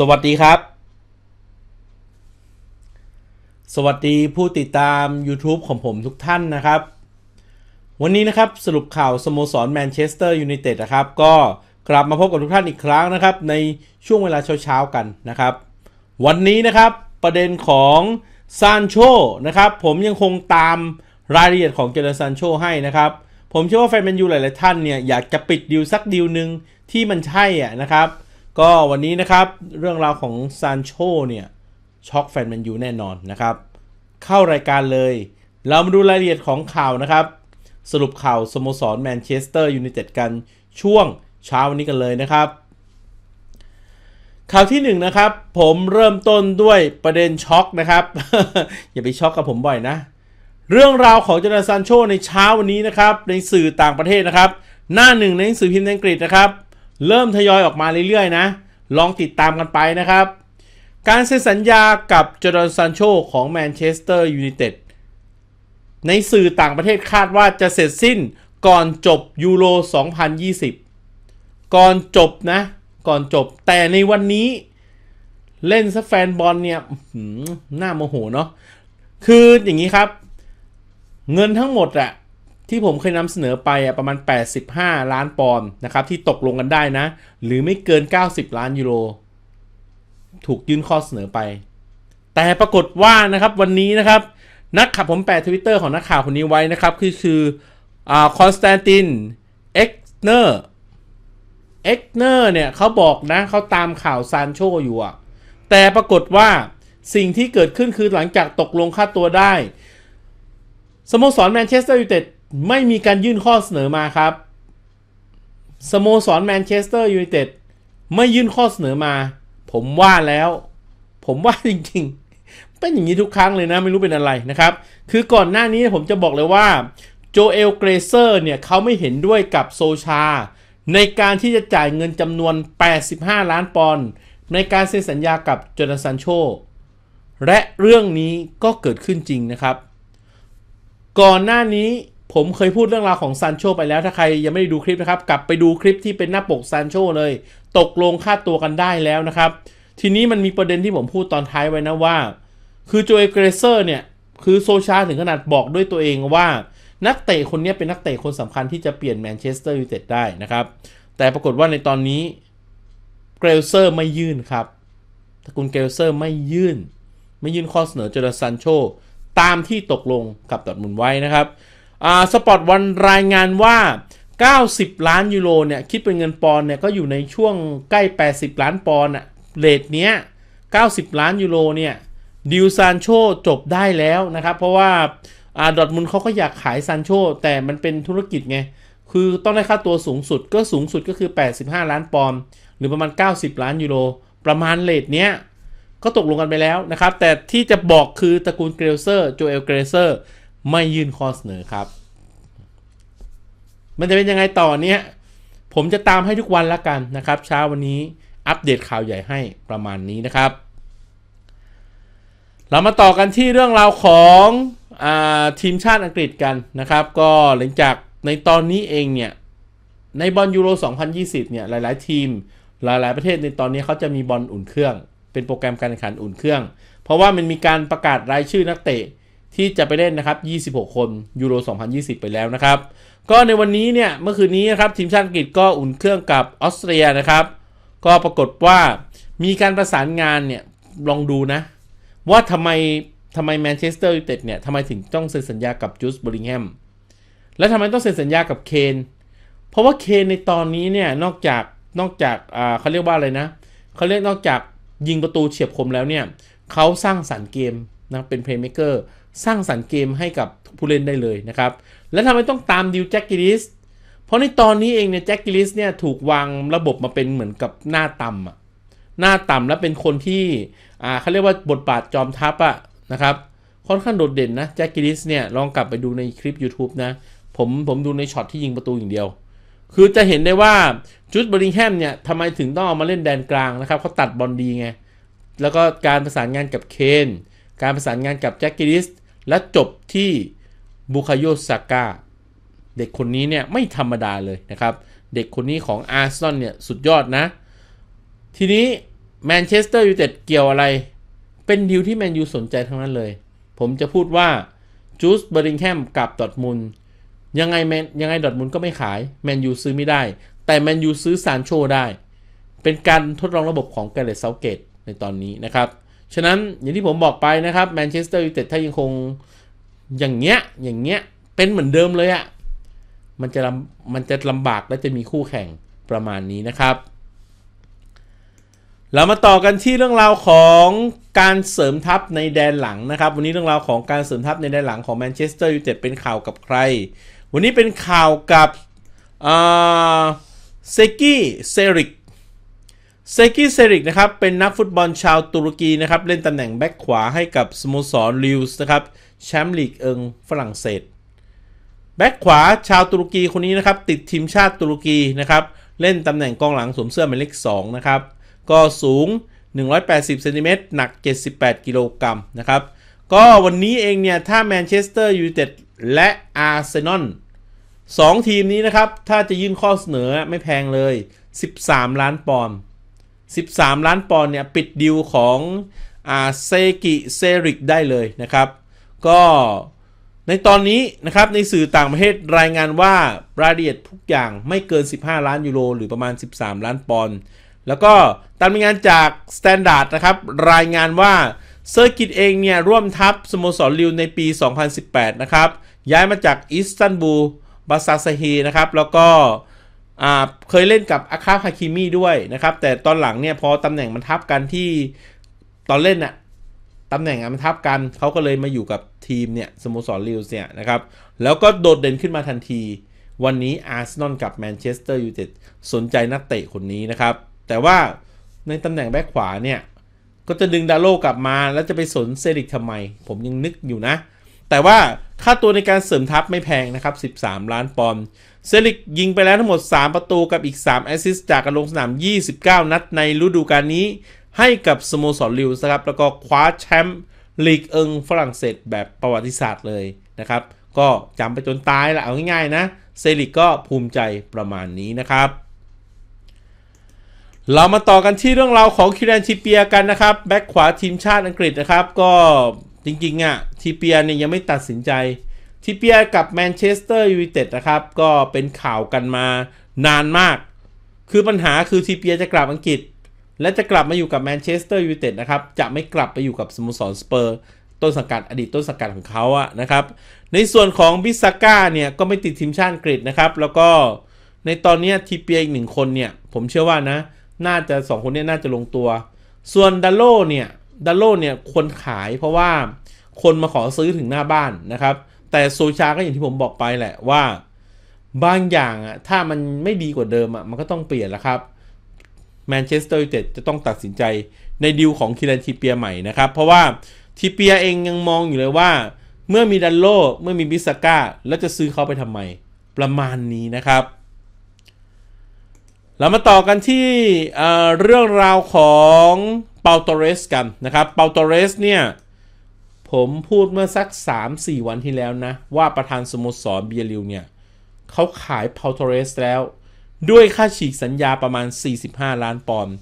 สวัสดีครับ สวัสดีผู้ติดตาม YouTube ของผมทุกท่านนะครับ วันนี้นะครับสรุปข่าวสโมสรแมนเชสเตอร์ยูไนเต็ดนะครับ ก็กลับมาพบกับทุกท่านอีกครั้งนะครับ ในช่วงเวลาเช้าๆกันนะครับ วันนี้นะครับประเด็นของซานโชนะครับ ผมยังคงตามรายละเอียดของเจเดซานโชให้นะครับ ผมเชื่อว่าแฟนแมนยูหลายๆท่านเนี่ยอยากจะปิดดีลสักดีลหนึ่งที่มันใช่อะนะครับ ก็วันนี้นะครับเรื่องราวของซานโชเนี่ยช็อกแฟนแมนยูแน่นอนนะครับ เข้ารายการเลย เรามาดูรายละเอียดของข่าวนะครับ สรุปข่าวสโมสรแมนเชสเตอร์ยูไนเต็ดกันช่วงเช้าวันนี้กันเลยนะครับ ข่าวที่1นนะครับ ผมเริ่มต้นด้วยประเด็นช็อกนะครับ อย่าไปช็อกกับผมบ่อยนะ เรื่องราวของเจนาซานโชในเช้าวันนี้นะครับ ในสื่อต่างประเทศนะครับ หน้าหนึ่งในหนังสือพิมพ์อังกฤษนะครับ เริ่มทยอยออกมาเรื่อยๆนะ ลองติดตามกันไปนะครับ การเซ็นสัญญากับจอร์แดนซานโชของแมนเชสเตอร์ยูไนเต็ดในสื่อต่างประเทศคาดว่าจะเสร็จสิ้นก่อนจบยูโร 2020 ก่อนจบนะ ก่อนจบแต่ในวันนี้เล่นซะแฟนบอลเนี่ยหน้าโมโหเนาะคืออย่างนี้ครับ เงินทั้งหมดอะ ที่ผมเคยนำเสนอไปอะประมาณ 85 ล้านปอนด์นะครับที่ตกลงกันได้นะ หรือไม่เกิน 90 ล้านยูโร ถูกยื่นข้อเสนอไป แต่ปรากฏว่านะครับวันนี้นะครับ นักข่าวผมแปะทวิตเตอร์ของนักข่าวคนนี้ไว้นะครับ คือคืออ่าคอนสแตนตินเอ็กเนอร์เอ็กเนอร์เนี่ยเขาบอกนะเขาตามข่าวซานโชอยู่อะแต่ปรากฏว่าสิ่งที่เกิดขึ้นคือหลังจากตกลงค่าตัวได้สโมสรแมนเชสเตอร์ยูไนเต็ด ไม่มีการยื่นข้อเสนอมาครับ สโมสรแมนเชสเตอร์ยูไนเต็ดไม่ยื่นข้อเสนอมา ผมว่าแล้ว ผมว่าจริงๆ เป็นอย่างนี้ทุกครั้งเลยนะ ไม่รู้เป็นอะไรนะครับ คือก่อนหน้านี้ผมจะบอกเลยว่าโจเอลเกรเซอร์เนี่ยเขาไม่เห็นด้วยกับโซชา ในการที่จะจ่ายเงินจำนวน 85 ล้านปอนด์ในการเซ็นสัญญากับจอร์แดนซันโช และเรื่องนี้ก็เกิดขึ้นจริงนะครับ ก่อนหน้านี้ ผมเคยพูดเรื่องราวของซานโชไปแล้วถ้าใครยังไม่ได้ดูคลิปนะครับ กลับไปดูคลิปที่เป็นหน้าปกซานโชเลย ตกลงค่าตัวกันได้แล้วนะครับ ทีนี้มันมีประเด็นที่ผมพูดตอนท้ายไว้นะว่า คือโจเอเกรเซอร์เนี่ย คือโซชาถึงขนาดบอกด้วยตัวเองว่า นักเตะคนนี้เป็นนักเตะคนสำคัญที่จะเปลี่ยนแมนเชสเตอร์ยูไนเต็ดได้นะครับ แต่ปรากฏว่าในตอนนี้เกรเซอร์ไม่ยื่นครับตระกูลเกรเซอร์ไม่ยื่น ไม่ยื่นข้อเสนอเจอร์ซันโชตามที่ตกลงกับดอทมุนไว้นะครับ สปอร์ตวันรายงานว่า 90 ล้านยูโรเนี่ยคิดเป็นเงินปอนเนี่ยก็อยู่ในช่วงใกล้ 80 ล้านปอนด์อะเรทเนี้ย 90 ล้านยูโรเนี่ยดิวซานโชจบได้แล้วนะครับ เพราะว่าอาดอร์ทมุนเขาก็อยากขายซานโชแต่มันเป็นธุรกิจไง คือต้องได้ค่าตัวสูงสุดก็สูงสุดก็คือ 85 ล้านปอนด์หรือประมาณ 90 ล้านยูโรประมาณเรทเนี้ยก็ตกลงกันไปแล้วนะครับ แต่ที่จะบอกคือตระกูลเกรเซอร์โจเอลเกรเซอร์ ไม่ยื่นข้อเสนอครับ มันจะเป็นยังไงต่อเนี้ยผมจะตามให้ทุกวันละกันนะครับ เช้าวันนี้อัปเดตข่าวใหญ่ให้ประมาณนี้นะครับ เรามาต่อกันที่เรื่องราวของอทีมชาติอังกฤษกันนะครับ ก็หลังจากในตอนนี้เองเนี่ยในบอลยูโร 2020 เนี่ยหลาย ๆ ทีมหลาย ๆ ประเทศในตอนนี้เขาจะมีบอลอุ่นเครื่อง เป็นโปรแกรมการแข่งขันอุ่นเครื่อง เพราะว่ามันมีการประกาศรายชื่อนักเตะ ที่จะไปเล่นนะครับ 26 คนยูโร 2020 ไปแล้วนะครับ ก็ในวันนี้เนี่ย เมื่อคืนนี้นะครับ ทีมชาติอังกฤษก็อุ่นเครื่องกับออสเตรียนะครับ ก็ปรากฏว่ามีการประสานงานเนี่ย ลองดูนะ ว่าทำไมทำไมแมนเชสเตอร์ยูไนเต็ดเนี่ยทำไมถึงต้องเซ็นสัญญากับจูสบริงแฮมและทำไมต้องเซ็นสัญญากับเคนเพราะว่าเคนในตอนนี้เนี่ย นอกจากนอกจากเขาเรียกว่าอะไรนะเขาเรียกนอกจากยิงประตูเฉียบคมแล้วเนี่ยเขาสร้างสรรค์เกมนะเป็นเพลย์เม k เกอร์ สร้างสรรค์เกมให้กับผู้เล่นได้เลยนะครับ และทำไมต้องตามดิวแจ็คกิลิส เพราะในตอนนี้เองเนี่ยแจ็คกิลิสเนี่ยถูกวางระบบมาเป็นเหมือนกับหน้าต่ำอะหน้าต่ำและเป็นคนที่อ่าเขาเรียกว่าบทบาทจอมทัพอะนะครับค่อนข้างโดดเด่นนะแจ็คกิลิสเนี่ยลองกลับไปดูในคลิป YouTube นะ ผมผมดูในช็อตที่ยิงประตูอย่างเดียว คือจะเห็นได้ว่าจูดบริงแฮมเนี่ยทำไมถึงต้องเอามาเล่นแดนกลางนะครับเขาตัดบอลดีไง แล้วก็การประสานงานกับเคนการประสานงานกับแจ็คกิลิส และจบที่บุคาโยซาก้าเด็กคนนี้เนี่ยไม่ธรรมดาเลยนะครับ เด็กคนนี้ของอาร์ซอลเนี่ยสุดยอดนะ ทีนี้แมนเชสเตอร์ยูไนเต็ดเกี่ยวอะไร เป็นดีลที่แมนยูสนใจทั้งนั้นเลย ผมจะพูดว่าจูสเบอริงแฮมกับดอทมุนยังไงแมนยังไงดอทมุนก็ไม่ขายแมนยูซื้อไม่ได้ แต่แมนยูซื้อซานโชได้ เป็นการทดลองระบบของแกเรตเซาเกตในตอนนี้นะครับ ฉะนั้นอย่างที่ผมบอกไปนะครับแมนเชสเตอร์ยูไนเต็ดถ้ายังคงอย่างเงี้ยอย่างเงี้ยเป็นเหมือนเดิมเลยอะ่ะมันจะลำมันจะลำบากและจะมีคู่แข่งประมาณนี้นะครับ เรามาต่อกันที่เรื่องราวของการเสริมทัพในแดนหลังนะครับ วันนี้เรื่องราวของการเสริมทัพในแดนหลังของแมนเชสเตอร์ยูไนเต็ดเป็นข่าวกับใคร วันนี้เป็นข่าวกับเซกิเซริก เซกิเซริกนะครับเป็นนักฟุตบอลชาวตุรกีนะครับเล่นตำแหน่งแบ็คขวาให้กับสโมสรลิวส์นะครับแชมป์ลีกเอิงฝรั่งเศสแบ็คขวาชาวตุรกีคนนี้นะครับติดทีมชาติตุรกีนะครับเล่นตำแหน่งกองหลังสวมเสื้อหมายเลข2นะครับก็สูง 180เซนติเมตรหนัก 78 กิโลกรัมนะครับก็วันนี้เองเนี่ยถ้าแมนเชสเตอร์ยูไนเต็ดและอาร์เซนอลสองทีมนี้นะครับถ้าจะยื่นข้อเสนอไม่แพงเลย 13 ล้านปอนด์ 13 ล้านปอนด์เนี่ยปิดดิวของอาเซกิเซริกได้เลยนะครับ ก็ในตอนนี้นะครับในสื่อต่างประเทศรายงานว่ารายละเอียดทุกอย่างไม่เกิน 15 ล้านยูโรหรือประมาณ 13 ล้านปอนด์แล้วก็ตามรายงานจาก Standard นะครับ รายงานว่าเซอร์กิตเองเนี่ยร่วมทัพสโมสรลิวในปี 2018 นะครับ ย้ายมาจากอิสตันบูลบาซาซาฮีนะครับ แล้วก็ เคยเล่นกับอาคาฮาคิมีด้วยนะครับ แต่ตอนหลังเนี่ยพอตำแหน่งมันทับกันที่ตอนเล่นน่ะตำแหน่งมันทับกันเขาก็เลยมาอยู่กับทีมเนี่ยสโมสรลิวส์เนี่ยนะครับ แล้วก็โดดเด่นขึ้นมาทันที วันนี้อาร์เซนอลกับแมนเชสเตอร์ยูไนเต็ดสนใจนักเตะคนนี้นะครับ แต่ว่าในตำแหน่งแบ็คขวาเนี่ย ก็จะดึงดาโลกลับมาแล้วจะไปสนเซริกทำไม ผมยังนึกอยู่นะ แต่ว่าค่าตัวในการเสริมทัพไม่แพงนะครับ 13 ล้านปอนด์ เซริกยิงไปแล้วทั้งหมด 3 ประตูกับอีก 3 แอสซิสต์จากการลงสนาม 29 นัดในฤดูกาลนี้ ให้กับสโมสรลิวส์ครับ แล้วก็คว้าแชมป์ลีกเอิงฝรั่งเศสแบบประวัติศาสตร์เลยนะครับ ก็จำไปจนตายละเอาง่ายๆนะ เซริกก็ภูมิใจประมาณนี้นะครับเรามาต่อกันที่เรื่องราวของคิรันทิเปียกันนะครับ แบ็คขวาทีมชาติอังกฤษนะครับ ก็ จริงๆอะ่ะทิเปียเนี่ยยังไม่ตัดสินใจทิเปียกับแมนเชสเตอร์ยูไนเต็ดนะครับ ก็เป็นข่าวกันมานานมาก คือปัญหาคือทิเปียจะกลับอังกฤษ และจะกลับมาอยู่กับแมนเชสเตอร์ยูไนเต็ดนะครับ จะไม่กลับไปอยู่กับสโมสรสเปอร์ต้นสังกัดอดีตต้นสังกัดของเขาอะนะครับ ในส่วนของบิสก้าเนี่ยก็ไม่ติดทีมชาติอังกฤษนะครับ แล้วก็ในตอนนี้ทีเปียอีกหนึ่งคนเนี่ย ผมเชื่อว่านะ น่าจะสองคนนี้น่าจะลงตัว ส่วนดัลโลเนี่ย ดัลโลเนี่ยคนขายเพราะว่าคนมาขอซื้อถึงหน้าบ้านนะครับ แต่โซชาก็อย่างที่ผมบอกไปแหละว่าบางอย่างอะถ้ามันไม่ดีกว่าเดิมอะมันก็ต้องเปลี่ยนแล้วครับแมนเชสเตอร์ยูไนเต็ดจะต้องตัดสินใจในดิวของคิรันทีเปียใหม่นะครับ เพราะว่าทีเปียเองยังมองอยู่เลยว่า เมื่อมีดันโลเมื่อมีบิสก้า แล้วจะซื้อเขาไปทำไม ประมาณนี้นะครับ เรามาต่อกันที่เเรื่องราวของ เปาโตเรสกันนะครับเปาโตเรสเนี่ย ผมพูดเมื่อสัก 3-4 วันที่แล้วนะ ว่าประธานสโมสรเบียริวเนี่ยเขาขายเปาโตเรสแล้ว ด้วยค่าฉีกสัญญาประมาณ 45 ล้านปอนด์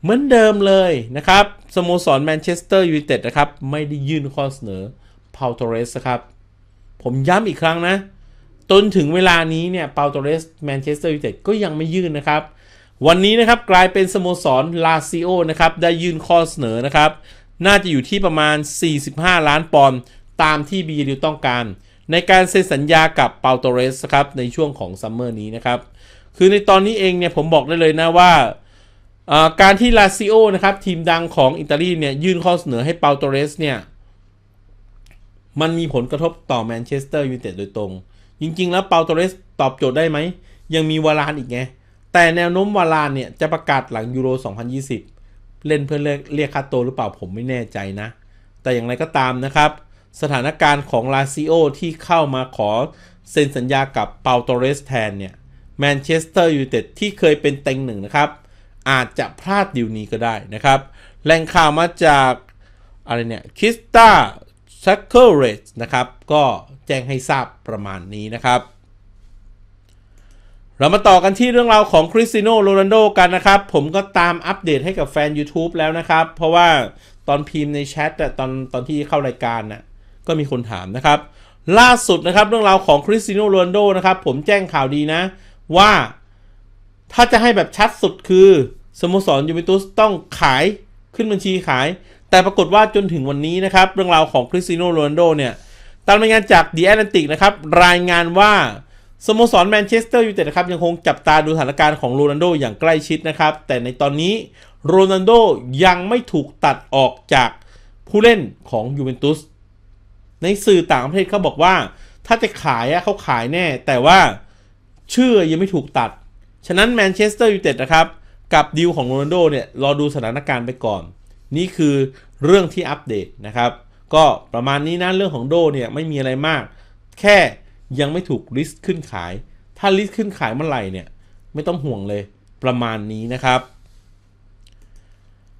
เหมือนเดิมเลยนะครับ สโมสรแมนเชสเตอร์ยูไนเต็ดนะครับ ไม่ได้ยื่นข้อเสนอพาวตอเรสครับ ผมย้ำอีกครั้งนะ จนถึงเวลานี้เนี่ยพาวตอเรสแมนเชสเตอร์ยูไนเต็ดก็ยังไม่ยื่นนะครับ วันนี้นะครับกลายเป็นสโมสรลาซิโอนะครับได้ยื่นข้อเสนอนะครับ น่าจะอยู่ที่ประมาณ 45 ล้านปอนด์ตามที่บีดิวต้องการ ในการเซ็นสัญญากับเปาโตเรสครับในช่วงของซัมเมอร์นี้นะครับ คือในตอนนี้เองเนี่ยผมบอกได้เลยนะว่าการที่ลาซิโอนะครับทีมดังของอิตาลีเนี่ยยื่นข้อเสนอให้เปาโตเรสเนี่ยมันมีผลกระทบต่อแมนเชสเตอร์ยูไนเต็ดโดยตรง จริง ๆ แล้วเปาโตเรสตอบโจทย์ได้ไหม ยังมีวาลานอีกไง แต่แนวโน้มวาลานเนี่ยจะประกาศหลังยูโร 2020 เล่นเพื่อเรียกเรียกค่าตัวหรือเปล่าผมไม่แน่ใจนะ แต่อย่างไรก็ตามนะครับ สถานการณ์ของลาซิโอที่เข้ามาขอเซ็นสัญญากับเปาโตเรสแทนเนี่ยแมนเชสเตอร์ยูไนเต็ดที่เคยเป็นเต็งหนึ่งนะครับ อาจจะพลาดดิวนี้ก็ได้นะครับ แหล่งข่าวมาจากอะไรเนี่ยคิสตาชัคเคิลเรสนะครับ ก็แจ้งให้ทราบประมาณนี้นะครับ เรามาต่อกันที่เรื่องราวของคริสติโนโรนัลโดกันนะครับ ผมก็ตามอัปเดตให้กับแฟน YouTube แล้วนะครับ เพราะว่าตอนพิมพ์ในแชทตอนตอนที่เข้ารายการน่ะก็มีคนถามนะครับ ล่าสุดนะครับเรื่องราวของคริสติโนโรนัลโดนะครับ ผมแจ้งข่าวดีนะ ว่าถ้าจะให้แบบชัดสุดคือ สโมสรยูเวนตุสต้องขายขึ้นบัญชีขาย แต่ปรากฏว่าจนถึงวันนี้นะครับ เรื่องราวของคริสติโนโรนัลโดเนี่ยตามรายงานจาก The Atlantic นะครับรายงานว่า สโมสรแมนเชสเตอร์ยูไนเต็ดนะครับยังคงจับตาดูสถานการณ์ของโรนัลโดอย่างใกล้ชิดนะครับ แต่ในตอนนี้โรนัลโดยังไม่ถูกตัดออกจากผู้เล่นของยูเวนตุสในสื่อต่างประเทศเขาบอกว่า ถ้าจะขายเขาขายแน่ แต่ว่าชื่อยังไม่ถูกตัด ฉะนั้นแมนเชสเตอร์ยูไนเต็ดนะครับ กับดีลของโรนัลโดเนี่ยรอดูสถานการณ์ไปก่อน นี่คือเรื่องที่อัปเดตนะครับ ก็ประมาณนี้นะเรื่องของโดเนี่ยไม่มีอะไรมาก แค่ ยังไม่ถูกลิสต์ขึ้นขาย ถ้าลิสต์ขึ้นขายเมื่อไหร่เนี่ย ไม่ต้องห่วงเลยประมาณนี้นะครับ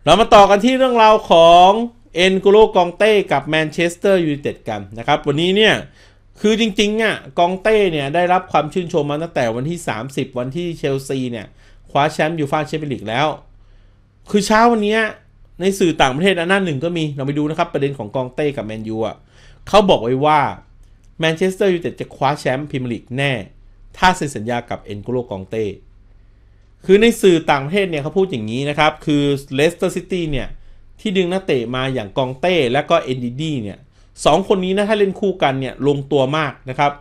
เรามาต่อกันที่เรื่องราวของเอ็นโกโลกองเต้กับแมนเชสเตอร์ยูไนเต็ดกันนะครับ วันนี้เนี่ยคือจริงๆอะกองเต้เนี่ยได้รับความชื่นชมมาตั้งแต่วันที่ 30 วันที่เชลซีเนี่ยคว้าแชมป์ยูฟ่าแชมเปี้ยนลีกแล้ว คือเช้าวันนี้ในสื่อต่างประเทศอันหน้าหนึ่งก็มีเราไปดูนะครับประเด็นของกองเต้กับแมนยูอะเขาบอกไว้ว่า แมนเชสเตอร์ยูไนเต็ดจะคว้าแชมป์พรีเมียร์ลีกแน่ ถ้าเซ็นสัญญากับเอ็นโกโลกองเต้ คือในสื่อต่างประเทศเนี่ยเขาพูดอย่างนี้นะครับ คือเลสเตอร์ซิตี้เนี่ย ที่ดึงนักเตะมาอย่างกองเต้และก็เอ็นดีดีเนี่ยสองคนนี้นะถ้าเล่นคู่กันเนี่ยลงตัวมากนะครับ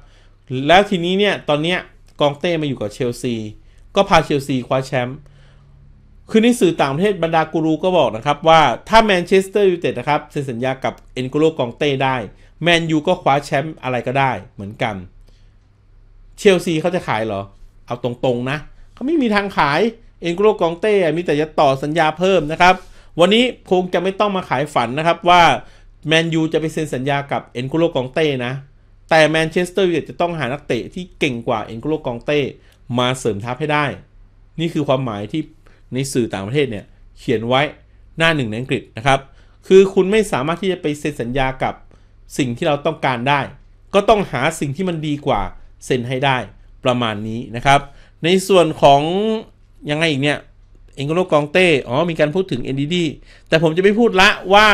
แล้วทีนี้เนี่ยตอนเนี้ยกองเต้มาอยู่กับเชลซี ก็พาเชลซีคว้าแชมป์คือในสื่อต่างประเทศบรรดากูรูก็บอกนะครับว่าถ้าแมนเชสเตอร์ยูไนเต็ดนะครับเซ็นสัญญากับเอ็นโกโลกองเต้ได้ แมนยูก็คว้าแชมป์อะไรก็ได้เหมือนกัน เชลซีเขาจะขายเหรอ เอาตรงๆนะเขาไม่มีทางขายเอ็นโกโลกองเต้มีแต่จะต่อสัญญาเพิ่มนะครับ วันนี้คงจะไม่ต้องมาขายฝันนะครับว่าแมนยูจะไปเซ็นสัญญากับเอ็นโกโลกองเต้นะ แต่แมนเชสเตอร์ยูไนเต็ดจะต้องหานักเตะที่เก่งกว่าเอ็นโกโลกองเต้มาเสริมทัพให้ได้ นี่คือความหมายที่ในสื่อต่างประเทศเนี่ยเขียนไว้หน้าหนึ่งในอังกฤษนะครับ คือคุณไม่สามารถที่จะไปเซ็นสัญญากับ สิ่งที่เราต้องการได้ ก็ต้องหาสิ่งที่มันดีกว่าเซ็นให้ได้ประมาณนี้นะครับ ในส่วนของยังไงอีกเนี่ยเอ็นโกโลกองเต้อ๋อมีการพูดถึง NDD แต่ผมจะไม่พูดละว่า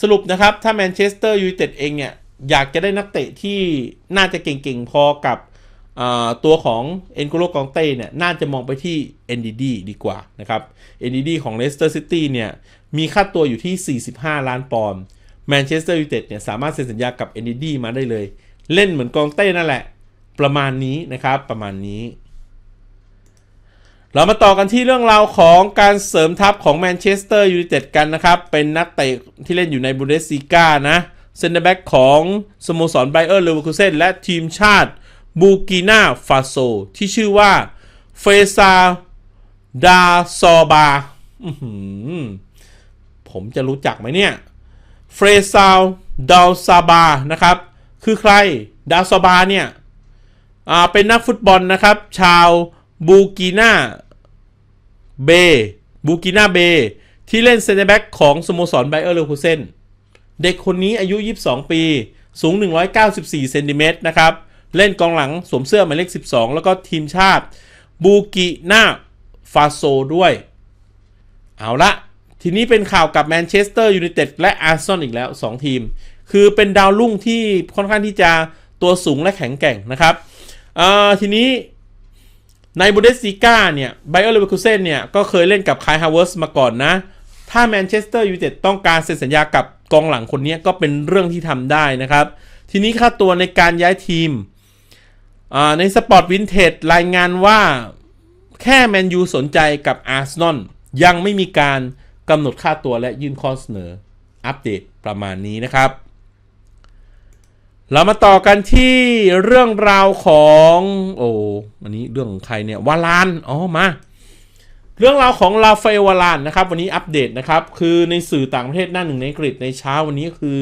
สรุปนะครับ ถ้าแมนเชสเตอร์ยูไนเต็ดเองเนี่ยอยากจะได้นักเตะที่น่าจะเก่งๆ พอกับตัวของเอ็นโกโลกองเต้เนี่ยน่าจะมองไปที่ NDD ดีกว่านะครับ NDD ของเลสเตอร์ซิตี้เนี่ยมีค่าตัวอยู่ที่ 45 ล้านปอนด์ แมนเชสเตอร์ยูไนเต็ดเนี่ยสามารถเซ็นสัญญากับ NDD มาได้เลย เล่นเหมือนกองเต้นั่นแหละ ประมาณนี้นะครับ ประมาณนี้ เรามาต่อกันที่เรื่องราวของการเสริมทัพของแมนเชสเตอร์ยูไนเต็ดกันนะครับ เป็นนักเตะที่เล่นอยู่ในบูเดสซีกานะเซนเตอร์แบ็กของสโมสรไบเออร์เลเวอร์คูเซนและทีมชาติบูกินาฟาโซที่ชื่อว่าเฟซาดาซอบาผมจะรู้จักไหมเนี่ย เฟรซาวดาซาบานะครับ คือใครดาซาบาเนี่ยเป็นนักฟุตบอลนะครับ ชาวบูกินาเบบูกินาเบที่เล่นเซนเตอร์แบ็กของสโมสรไบเออร์เลวอร์คูเซนเด็กคนนี้อายุ 22 ปี สูง 194เซนติเมตรนะครับ เล่นกองหลังสวมเสื้อหมายเลข 12 แล้วก็ทีมชาติบูกินาฟาโซด้วย เอาละ ทีนี้เป็นข่าวกับแมนเชสเตอร์ยูไนเต็ดและอาร์เซนอลอีกแล้ว 2 ทีม คือเป็นดาวรุ่งที่ค่อนข้างที่จะตัวสูงและแข็งแกร่งนะครับทีนี้ในบูเดสติก้าเนี่ยไบเออร์เลเวอร์คูเซนเนี่ย ก็เคยเล่นกับคายฮาวเวิร์สมาก่อนนะ ถ้าแมนเชสเตอร์ยูไนเต็ดต้องการเซ็นสัญญากับกองหลังคนนี้ก็เป็นเรื่องที่ทำได้นะครับ ทีนี้ค่าตัวในการย้ายทีมในสปอร์ตวินเทจรายงานว่าแค่แมนยูสนใจกับอาร์เซนอลยังไม่มีการ กำหนดค่าตัวและยื่นข้อเสนออัปเดตประมาณนี้นะครับ เรามาต่อกันที่เรื่องราวของโอ้อันนี้เรื่องของใครเนี่ยวาลานอ๋อมาเรื่องราวของลาฟเอลวาลานนะครับ วันนี้อัปเดตนะครับ คือในสื่อต่างประเทศหน้าหนึ่งในอังกฤษในเช้าวันนี้คือ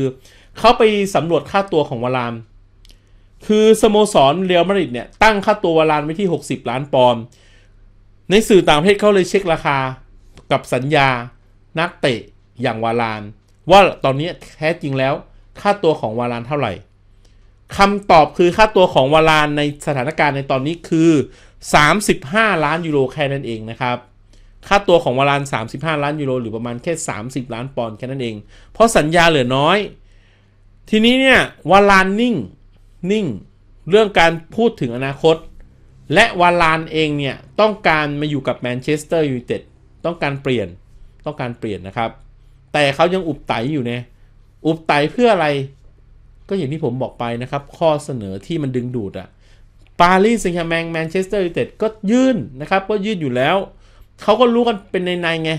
เขาไปสำรวจค่าตัวของวาลาน คือสโมสรเรอัลมาดริดเนี่ยตั้งค่าตัววาลานไว้ที่ 60 ล้านปอนด์ในสื่อต่างประเทศเขาเลยเช็คราคากับสัญญา นักเตะอย่างวาลาน ว่าตอนนี้แท้จริงแล้วค่าตัวของวาลานเท่าไหร่คำตอบคือค่าตัวของวาลานในสถานการณ์ในตอนนี้คือ 35 ล้านยูโรแค่นั้นเองนะครับ ค่าตัวของวาราน 35 ล้านยูโรหรือประมาณแค่ 30 ล้านปอนด์แค่นั้นเอง เพราะสัญญาเหลือน้อย ทีนี้เนี่ยวารานนิ่งนิ่ง เรื่องการพูดถึงอนาคต และวารานเองเนี่ยต้องการมาอยู่กับแมนเชสเตอร์ยูไนเต็ดต้องการเปลี่ยน ต้องการเปลี่ยนนะครับ แต่เขายังอุบไตอยู่เนี่ยอุบไตเพื่ออะไร ก็อย่างที่ผมบอกไปนะครับ ข้อเสนอที่มันดึงดูดอะปารีสแซงต์แชร์แมงแมนเชสเตอร์ยูไนเต็ดก็ยื่นนะครับ ก็ยื่นอยู่แล้ว เขาก็รู้กันเป็นในในไง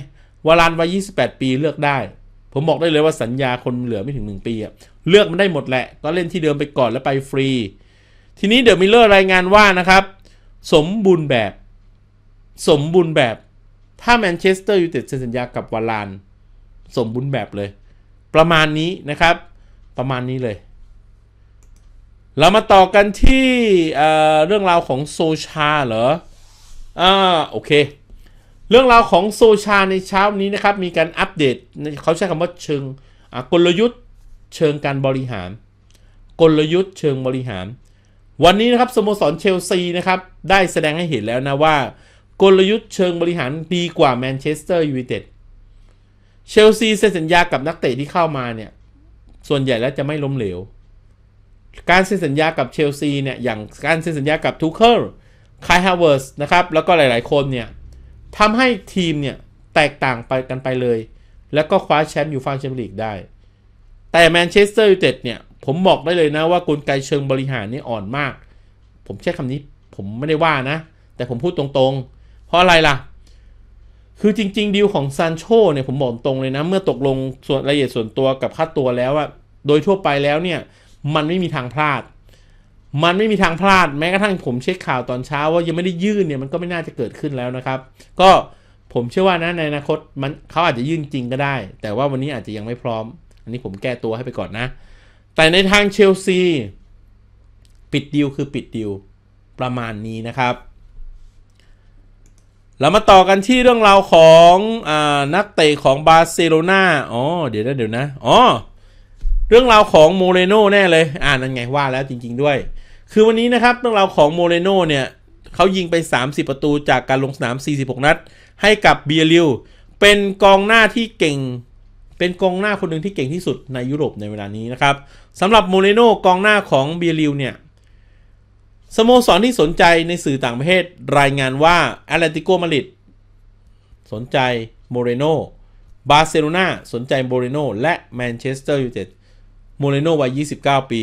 วารานวัย28 ปีเลือกได้ ผมบอกได้เลยว่าสัญญาคนเหลือไม่ถึง 1 ปีอะเลือกมันได้หมดแหละ ก็เล่นที่เดิมไปก่อนแล้วไปฟรี ทีนี้เดอะมิลเลอร์รายงานว่านะครับ สมบูรณ์แบบ สมบูรณ์แบบ ถ้าแมนเชสเตอร์ยูไนเต็ดเซ็นสัญญากับวารานสมบูรณ์แบบเลย ประมาณนี้นะครับ ประมาณนี้เลย เรามาต่อกันที่เเรื่องราวของโซชาเหรออ่าโอเค เรื่องราวของโซชาในเช้านี้นะครับ มีการอัปเดตเขาใช้คำว่าเชิงกลยุทธ์เชิงการบริหาร กลยุทธ์เชิงบริหาร วันนี้นะครับสโมสรเชลซีนะครับ ได้แสดงให้เห็นแล้วนะว่า กลยุทธ์เชิงบริหารดีกว่าแมนเชสเตอร์ยูไนเต็ดเชลซีเซ็นสัญญากับนักเตะที่เข้ามาเนี่ย ส่วนใหญ่แล้วจะไม่ล้มเหลว การเซ็นสัญญากับเชลซีเนี่ย อย่างการเซ็นสัญญากับทูเคิลคายฮาวเวิร์สนะครับ แล้วก็หลายๆคนเนี่ยทำให้ทีมเนี่ย แตกต่างไปกันไปเลย แล้วก็คว้าแชมป์ยูฟ่าแชมเปี้ยนลีกได้ แต่แมนเชสเตอร์ยูไนเต็ดเนี่ย ผมบอกได้เลยนะว่ากลไกเชิงบริหารนี่อ่อนมาก ผมใช้คำนี้ผมไม่ได้ว่านะ แต่ผมพูดตรงๆ เพราะอะไรล่ะ คือจริง ๆ ดีลของซานโชเนี่ยผมบอกตรงเลยนะ เมื่อตกลงส่วนรายละเอียดส่วนตัวกับค่าตัวแล้วอะโดยทั่วไปแล้วเนี่ย มันไม่มีทางพลาด มันไม่มีทางพลาดแม้กระทั่งผมเช็คข่าวตอนเช้า ว่ายังไม่ได้ยื่นเนี่ยมันก็ไม่น่าจะเกิดขึ้นแล้วนะครับ ก็ผมเชื่อว่านะในอนาคตมันเขาอาจจะยื่นจริงก็ได้ แต่ว่าวันนี้อาจจะยังไม่พร้อม อันนี้ผมแก้ตัวให้ไปก่อนนะ แต่ในทางเชลซี ปิดดีลคือปิดดีลประมาณนี้นะครับ เรามาต่อกันที่เรื่องราวของอนักเตะของบาร์เซโลนาอ๋อ เดี๋ยวนะเดี๋ยวนะ อ๋อ เรื่องราวของโมเรโน่แน่เลย อ่านั่นไงว่าแล้วจริง ๆด้วย คือวันนี้นะครับเรื่องราวของโมเรโน่เนี่ยเขายิงไป 30 ประตูจากการลงสนาม 46 นัด ให้กับเบียริว เป็นกองหน้าที่เก่ง เป็นกองหน้าคนหนึ่งที่เก่งที่สุดในยุโรปในเวลานี้นะครับสำหรับโมเรโน่กองหน้าของเบียริวเนี่ย สโมสรที่สนใจในสื่อต่างประเทศรายงานว่าแอตเลติโกมาดริดสนใจโมเรโน่บาร์เซโลนาสนใจโมเรโน่และแมนเชสเตอร์ยูไนเต็ดโมเรโน่วัย 29 ปี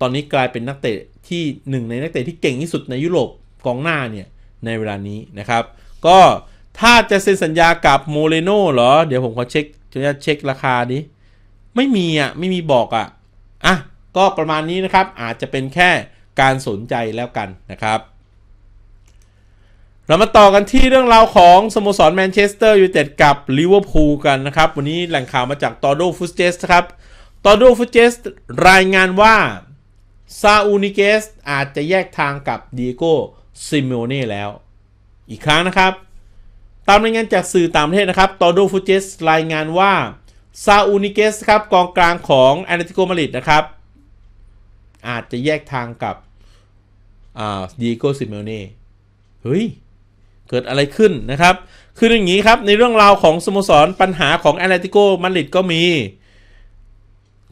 ตอนนี้กลายเป็นนักเตะที่หนึ่งในนักเตะที่เก่งที่สุดในยุโรปกองหน้าเนี่ย ในเวลานี้นะครับ ก็ถ้าจะเซ็นสัญญากับโมเรโน่เหรอ เดี๋ยวผมขอเช็คจะเช็คราคาดิ ไม่มีอะ ไม่มีบอกอะ อะ ก็ประมาณนี้นะครับ อาจจะเป็นแค่ การสนใจแล้วกันนะครับ เรามาต่อกันที่เรื่องราวของสโมสรแมนเชสเตอร์ยูไนเต็ดกับลิเวอร์พูลกันนะครับ วันนี้แหล่งข่าวมาจากตอร์โดฟุสเจสครับตอร์โดฟุสเจสรายงานว่าซาอูนิเกสอาจจะแยกทางกับดีโก้ซิเมโอเน่แล้ว อีกครั้งนะครับ ตามรายงานจากสื่อต่างประเทศนะครับตอร์โดฟุสเจสรายงานว่าซาอูนิเกสครับกองกลางของแอตเลติโกมาริดนะครับ อาจจะแยกทางกับดีโก้ซิเมโอเน่เฮ้ย เกิดอะไรขึ้นนะครับ คืออย่างนี้ครับ ในเรื่องราวของสโมสรปัญหาของแอตเลติโกมาดริดก็มี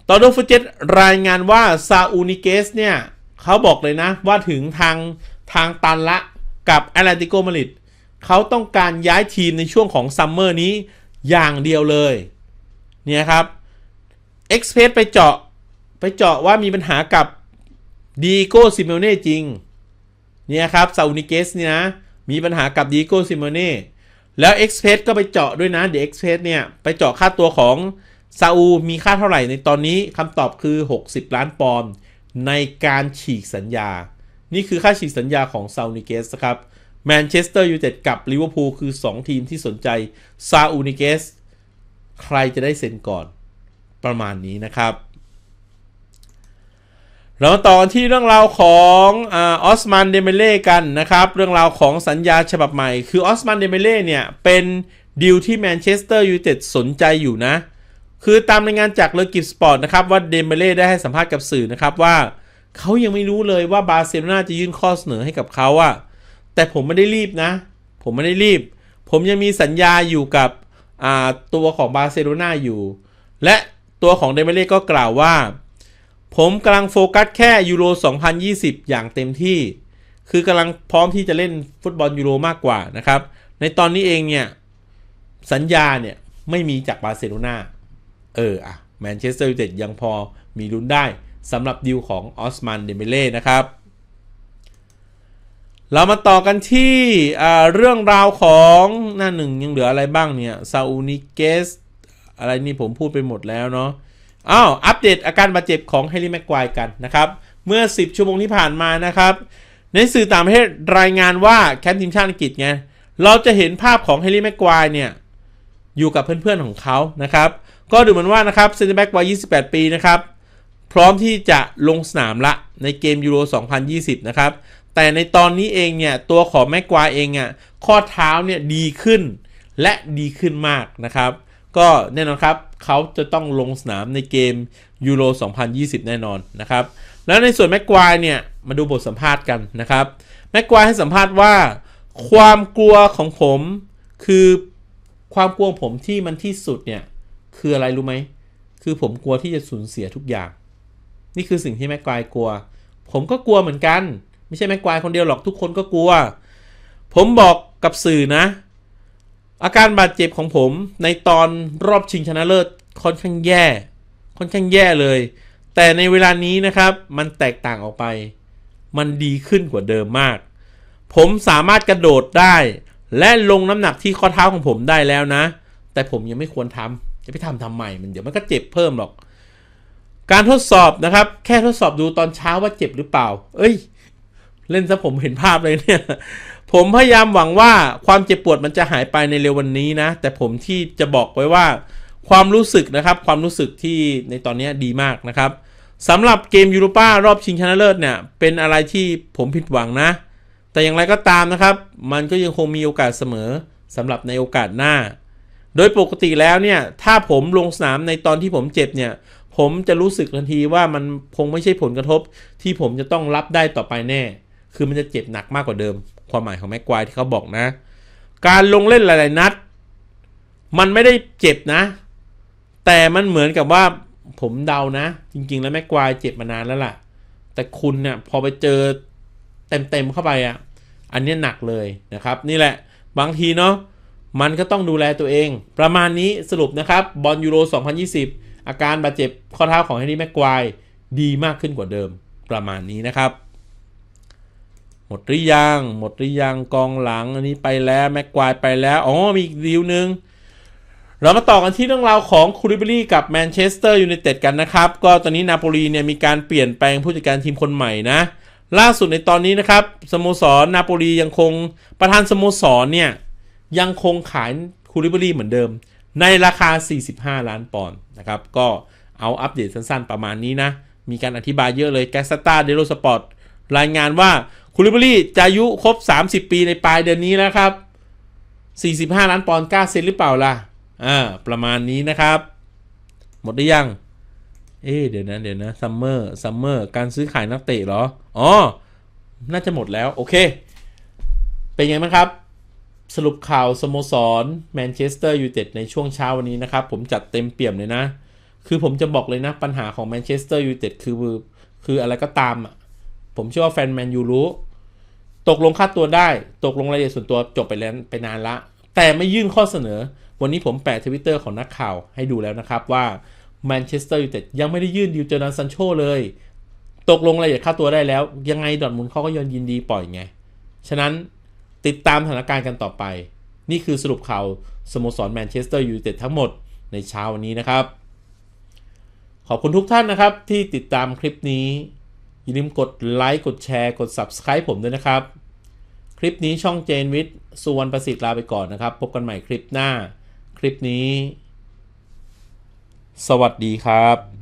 ตอร์โดฟูเจตรายงานว่าซาอูนิเกสเนี่ยเขาบอกเลยนะว่าถึงทางทางตันละกับแอตเลติโกมาดริดเขาต้องการย้ายทีมในช่วงของซัมเมอร์นี้อย่างเดียวเลย เนี่ยครับเอ็กซ์เพรสไปเจาะไปเจาะว่ามีปัญหากับ ดีโก้ซิเมเน่จริง เนี่ยครับซาอูนิเกสเนี่ยนะ มีปัญหากับดีโก้ซิเมเน่แล้วเอ็กซ์เพสก็ไปเจาะด้วยนะเดี๋ยวเอ็กซ์เพสเนี่ยไปเจาะค่าตัวของซาอูมีค่าเท่าไหร่ในตอนนี้คำตอบคือ 60 ล้านปอนด์ในการฉีกสัญญา นี่คือค่าฉีกสัญญาของซาอูนิเกสครับแมนเชสเตอร์ยูไนเต็ดกับลิเวอร์พูลคือ 2 ทีมที่สนใจซาอูนิเกส ใครจะได้เซ็นก่อนประมาณนี้นะครับ เราต่อที่เรื่องราวของออสมันเดเมเล่กันนะครับ เรื่องราวของสัญญาฉบับใหม่ คือออสมันเดเมเล่เนี่ย เป็นดีลที่แมนเชสเตอร์ยูไนเต็ดสนใจอยู่นะ คือตามรายงานจากเลกิฟสปอร์ตนะครับ ว่าเดมเบเล่ได้ให้สัมภาษณ์กับสื่อนะครับว่า เขายังไม่รู้เลยว่าบาร์เซโลนาจะยื่นข้อเสนอให้กับเขาอะแต่ผมไม่ได้รีบนะ ผมไม่ได้รีบ ผมยังมีสัญญาอยู่กับตัวของบาร์เซโลนาอยู่ และตัวของเดเมเล่ก็กล่าวว่า ผมกำลังโฟกัสแค่ยูโร 2020 อย่างเต็มที่ คือกำลังพร้อมที่จะเล่นฟุตบอลยูโรมากกว่านะครับ ในตอนนี้เองเนี่ย สัญญาเนี่ย ไม่มีจากบาร์เซโลนาเอออะแมนเชสเตอร์ยูไนเต็ดยังพอมีลุ้นได้สำหรับดีลของออสมันเดเมเล่นะครับ เรามาต่อกันที่เรื่องราวของหน้าหนึ่งยังเหลืออะไรบ้างเนี่ยซาอูนิเกสอะไรนี่ผมพูดไปหมดแล้วเนาะ อ้าวอัปเดตอาการบาดเจ็บของเฮลิแม็กควายกันนะครับ เมื่อ 10 ชั่วโมงที่ผ่านมานะครับ ในสื่อต่างประเทศรายงานว่าแคมป์ทีมชาติอังกฤษไงเราจะเห็นภาพของเฮลิแม็กควายเนี่ย อยู่กับเพื่อนๆของเขานะครับ ก็ดูเหมือนว่านะครับเซนเตอร์แบ็กวัย 28 ปีนะครับ พร้อมที่จะลงสนามละในเกมยูโร 2020 นะครับ แต่ในตอนนี้เองเนี่ย ตัวของแม็กควายเองอะข้อเท้าเนี่ยดีขึ้นและดีขึ้นมากนะครับ ก็แน่นอนครับเขาจะต้องลงสนามในเกมยูโร 2020 แน่นอนนะครับ แล้วในส่วนแม็กควายเนี่ย มาดูบทสัมภาษณ์กันนะครับ แม็กควายให้สัมภาษณ์ว่า ความกลัวของผมคือความกลัวของผมที่มันที่สุดเนี่ย คืออะไรรู้ไหม คือผมกลัวที่จะสูญเสียทุกอย่าง นี่คือสิ่งที่แม็กควายกลัว ผมก็กลัวเหมือนกัน ไม่ใช่แม็กควายคนเดียวหรอกทุกคนก็กลัว ผมบอกกับสื่อนะ อาการบาดเจ็บของผมในตอนรอบชิงชนะเลิศค่อนข้างแย่ ค่อนข้างแย่เลย แต่ในเวลานี้นะครับมันแตกต่างออกไป มันดีขึ้นกว่าเดิมมาก ผมสามารถกระโดดได้ และลงน้ำหนักที่ข้อเท้าของผมได้แล้วนะ แต่ผมยังไม่ควรทำจะไปทำทำใหม่มันเดี๋ยวมันก็เจ็บเพิ่มหรอก การทดสอบนะครับ แค่ทดสอบดูตอนเช้าว่าเจ็บหรือเปล่า เอ้ย เล่นซะผมเห็นภาพเลยเนี่ย ผมพยายามหวังว่าความเจ็บปวดมันจะหายไปในเร็ววันนี้นะ แต่ผมที่จะบอกไว้ว่า ความรู้สึกนะครับ ความรู้สึกที่ในตอนนี้ดีมากนะครับสำหรับเกมยูโรป้ารอบชิงชนะเลิศเนี่ย เป็นอะไรที่ผมผิดหวังนะ แต่อย่างไรก็ตามนะครับ มันก็ยังคงมีโอกาสเสมอสำหรับในโอกาสหน้า โดยปกติแล้วเนี่ย ถ้าผมลงสนามในตอนที่ผมเจ็บเนี่ย ผมจะรู้สึกทันทีว่ามันคงไม่ใช่ผลกระทบ ที่ผมจะต้องรับได้ต่อไปแน่ คือมันจะเจ็บหนักมากกว่าเดิม ความหมายของแม็กควายที่เขาบอกนะ การลงเล่นหลายๆนัด มันไม่ได้เจ็บนะ แต่มันเหมือนกับว่าผมเดานะ จริง ๆ แล้วแม็กควายเจ็บมานานแล้วล่ะ แต่คุณเนี่ยพอไปเจอเต็ม ๆ เข้าไปอะ อันนี้หนักเลยนะครับ นี่แหละบางทีเนาะมันก็ต้องดูแลตัวเอง ประมาณนี้สรุปนะครับบอลยูโร 2020 อาการบาดเจ็บข้อเท้าของแฮร์รี่แม็กควายดีมากขึ้นกว่าเดิมประมาณนี้นะครับ หมดหรือยัง หมดหรือยังกองหลัง อันนี้ไปแล้วแม็กควายไปแล้ว อ๋อ มีอีกดีลหนึ่งเรามาต่อกันที่เรื่องราวของคูริเบรี่กับแมนเชสเตอร์ยูไนเต็ดกันนะครับ ก็ตอนนี้นาโปลีเนี่ยมีการเปลี่ยนแปลงผู้จัดการทีมคนใหม่นะ ล่าสุดในตอนนี้นะครับสโมสรนาโปลียังคงประธานสโมสรเนี่ยยังคงขายคูริเบรี่เหมือนเดิม ในราคา 45 ล้านปอนด์นะครับก็เอาอัปเดตสั้นๆประมาณนี้นะ มีการอธิบายเยอะเลยแกสตาเดโรสปอร์ตรายงานว่า คูริบรี่จะอายุครบ 30 ปีในปลายเดือนนี้แล้วครับ 45 ล้านปอนด์กล้าเซ็นหรือเปล่าล่ะ อ่า ประมาณนี้นะครับ หมดหรือยัง เอ๊เดี๋ยวนะ เดี๋ยวนะซัมเมอร์ซัมเมอร์การซื้อขายนักเตะเหรอ อ๋อ น่าจะหมดแล้ว โอเค เป็นไงบ้างครับ สรุปข่าวสโมสรแมนเชสเตอร์ยูไนเต็ดในช่วงเช้าวันนี้นะครับ ผมจัดเต็มเปี่ยมเลยนะ คือผมจะบอกเลยนะ ปัญหาของแมนเชสเตอร์ยูไนเต็ดคือคืออะไรก็ตามอะ ผมเชื่อว่าแฟนแมนยูรู้ ตกลงค่าตัวได้ ตกลงรายละเอียดส่วนตัวจบไปแล้วไปนานละ แต่ไม่ยื่นข้อเสนอ วันนี้ผมแปะทวิตเตอร์ของนักข่าวให้ดูแล้วนะครับว่าแมนเชสเตอร์ยูไนเต็ดยังไม่ได้ยื่นดิวเจอร์นันซันโชเลย ตกลงรายละเอียดค่าตัวได้แล้ว ยังไงดอทมุนเขาก็ยอนยินดีปล่อยไง ฉะนั้นติดตามสถานการณ์กันต่อไป นี่คือสรุปข่าวสโมสรแมนเชสเตอร์ยูไนเต็ดทั้งหมดในเช้าวันนี้นะครับ ขอบคุณทุกท่านนะครับที่ติดตามคลิปนี้ อย่าลืมกดไลค์กดแชร์กด Subscribe ผมด้วยนะครับ คลิปนี้ช่องเจนวิทย์สุวรรณประสิทธิ์ลาไปก่อนนะครับ พบกันใหม่คลิปหน้า คลิปนี้ สวัสดีครับ